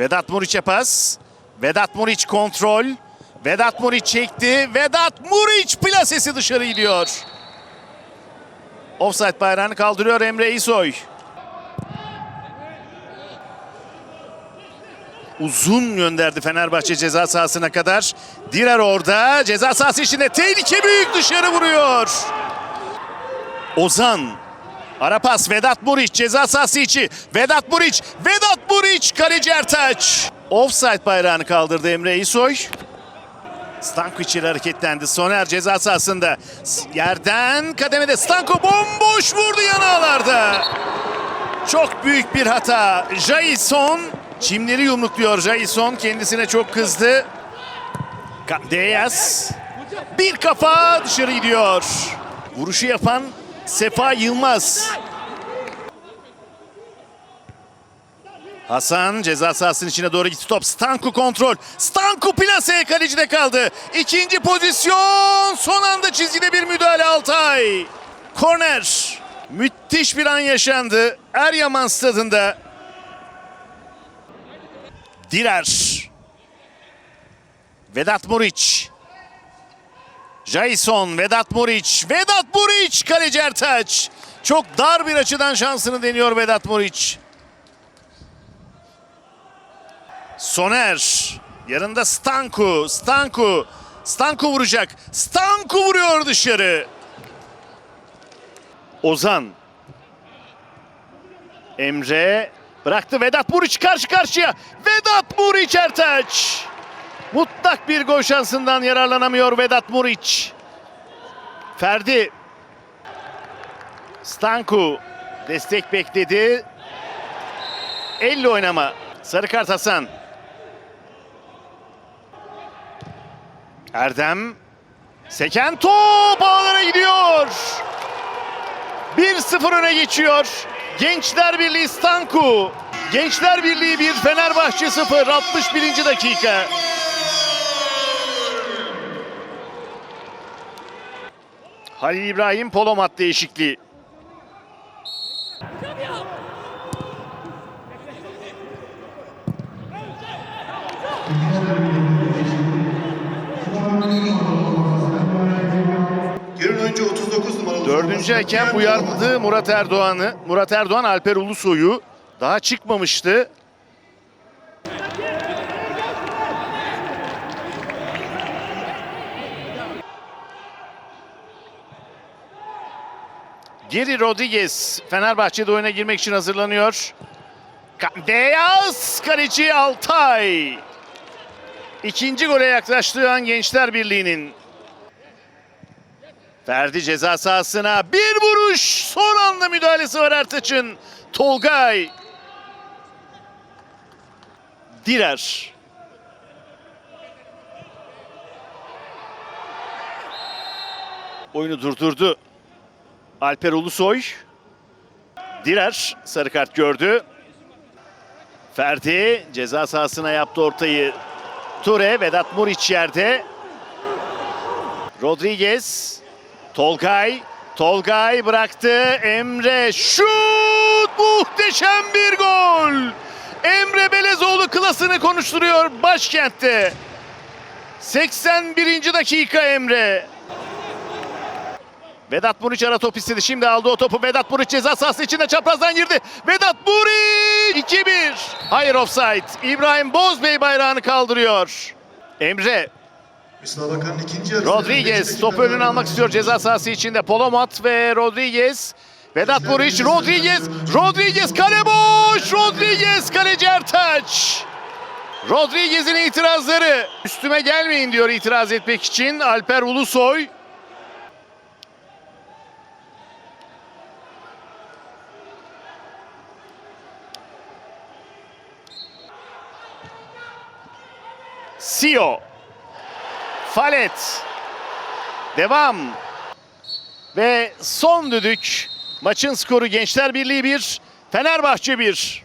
Vedat Muriç'e pas. Vedat Muriç kontrol. Vedat Muriç çekti. Vedat Muriç plasesi dışarı gidiyor. Offside bayrağını kaldırıyor Emre İsoy. Uzun gönderdi Fenerbahçe ceza sahasına kadar. Direr orada. Ceza sahası içinde tehlike büyük dışarı vuruyor. Ozan. Ara pas Vedat Muriç ceza sahası içi. Vedat Muriç. Vedat Muriç kaleci Ertaç. Offside bayrağını kaldırdı Emre İsoy. Stanko içeri hareketlendi. Soner ceza sahasında. Yerden kademede Stanko bomboş vurdu yanağlarda. Çok büyük bir hata. Jason çimleri yumrukluyor Jason. Kendisine çok kızdı. Deyas. Bir kafa dışarı gidiyor. Vuruşu yapan Sefa Yılmaz. Hasan ceza sahasının içine doğru gitti top. Stanku kontrol. Stanku plase kalecide kaldı. İkinci pozisyon. Son anda çizgide bir müdahale Altay. Korner. Müthiş bir an yaşandı. Eryaman stadında. Direr. Vedat Muriç. Jason, Vedat Muriç. Vedat Muriç kaleci Ertaç. Çok dar bir açıdan şansını deniyor Vedat Muriç. Soner. Yanında Stanku. Stanku. Stanku vuracak. Stanku vuruyor dışarı. Ozan. Emre bıraktı Vedat Muriç karşı karşıya. Vedat Muriç Ertaç. Mutlak bir gol şansından yararlanamıyor Vedat Muriç. Ferdi. Stanku destek bekledi. Elle oynama. Sarı kart Hasan. Erdem. Seken top ağlara gidiyor. 1-0 öne geçiyor. Gençler Birliği Stanku. Gençler Birliği 1, Fenerbahçe 0. 61. dakika. Halil İbrahim polomat değişikliği. Giren oyuncu 39 numaralı. Dördüncü hakem uyardı Murat Erdoğan'ı. Murat Erdoğan Alper Ulusoy'u daha çıkmamıştı. Geri Rodriguez Fenerbahçe'de oyuna girmek için hazırlanıyor. Beyaz kaleci Altay. İkinci gole yaklaştığı an Gençler Birliği'nin Ferdi ceza sahasına bir vuruş. Son anda müdahalesi var Ertaç'ın. Tolgay. Direr. Oyunu durdurdu. Alper Ulusoy. Direr sarı kart gördü. Ferdi ceza sahasına yaptı ortayı. Ture, Vedat Muriç yerde. Rodriguez. Tolgay. Tolgay bıraktı. Emre şut! Muhteşem bir gol! Emre Belezoğlu klasını konuşturuyor başkentte. 81. dakika Emre. Vedat Muriç ara top istedi. Şimdi aldı o topu. Vedat Muriç ceza sahası içinde çaprazdan girdi. Vedat Muriç 2-1. Hayır offside. İbrahim Bozbey bayrağını kaldırıyor. Emre ikinci. Rodriguez top önüne almak istiyor ceza sahası içinde. Polomat ve Rodriguez. Vedat Muriç, Rodriguez, Rodriguez kale boş, Rodriguez kaleci Ertaç. Rodriguez'in itirazları. Üstüme gelmeyin diyor itiraz etmek için Alper Ulusoy. Sio. Falet. Devam. Ve son düdük. Maçın skoru Gençler Birliği 1, Fenerbahçe 1.